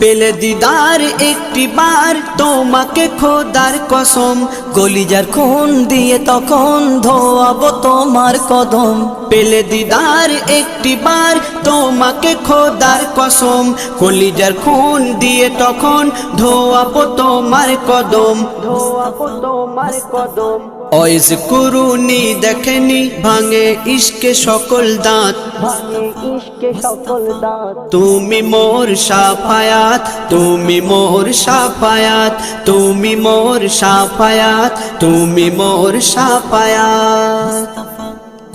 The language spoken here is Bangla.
পেলে দিদার একটি বার, তোমাকে খোদার কসম, কলিজার খুন দিয়ে তখন ধোয়াবো তোমার কদম। পেলে দিদার একটি বার, তোমাকে খোদার কসম, কলিজার খুন দিয়ে তখন ধোয়াবো তোমার কদম। ধোয়াবো তোমার কদম। অয়েজ কুরুনি দেখেনি ভাঙে ইশকে সকল দাঁত। তুমি মোর সাফায়াত তুমি মোর সাফায়াত তুমি মোর সাফায়াত তুমি মোর সাফায়াত।